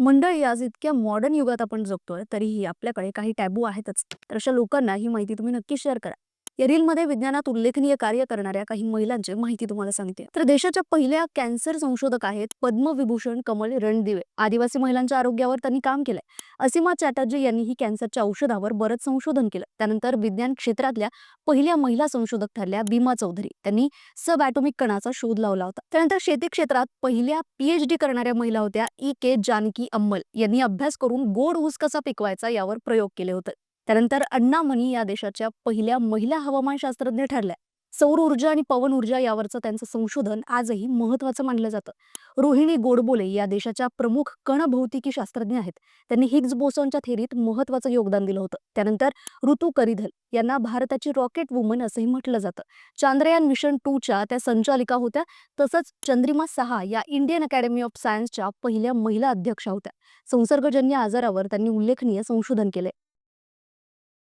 मंडळी आज इतक्या मॉडर्न युगात आपण जगतोय तरीही आपल्याकडे काही टॅबू आहेतच. तर अशा लोकांना ही माहिती तुम्ही नक्की शेअर करा. या रीलमध्ये विज्ञानात उल्लेखनीय कार्य करणाऱ्या काही महिलांची माहिती तुम्हाला सांगते. तर देशाच्या पहिल्या कॅन्सर संशोधक आहेत पद्मविभूषण कमल रणदिवे. आदिवासी महिलांच्या आरोग्यावर त्यांनी काम केलंय. असीमा चॅटर्जी यांनी ही कॅन्सरच्या औषधावर बरंच संशोधन केलं. त्यानंतर विज्ञान क्षेत्रातल्या पहिल्या महिला संशोधक ठरल्या भीमा चौधरी. त्यांनी सब ॲटॉमिक कणाचा शोध लावला होता. त्यानंतर शेती क्षेत्रात पहिल्या पीएचडी करणाऱ्या महिला होत्या ई के जानकी अंमल यांनी अभ्यास करून गोड ऊस कसा पिकवायचा यावर प्रयोग केले होते. त्यानंतर अण्णामणी या देशाच्या पहिल्या महिला हवामानशास्त्रज्ञ ठरल्या. सौर ऊर्जा आणि पवन ऊर्जा यावरचं त्यांचं संशोधन आजही महत्वाचं मानलं जातं. रोहिणी गोडबोले या देशाच्या प्रमुख कणभौतिकी शास्त्रज्ञ आहेत. त्यांनी हिग्ज बोसॉनच्या थेरीत महत्वाचं योगदान दिलं होतं. त्यानंतर ऋतू करिधल यांना भारताची रॉकेट वुमन असंही म्हटलं जातं. चांद्रयान मिशन टूच्या त्या संचालिका होत्या. तसंच चंद्रिमा सहा या इंडियन अकॅडमी ऑफ सायन्सच्या पहिल्या महिला अध्यक्षा होत्या. संसर्गजन्य आजारावर त्यांनी उल्लेखनीय संशोधन केले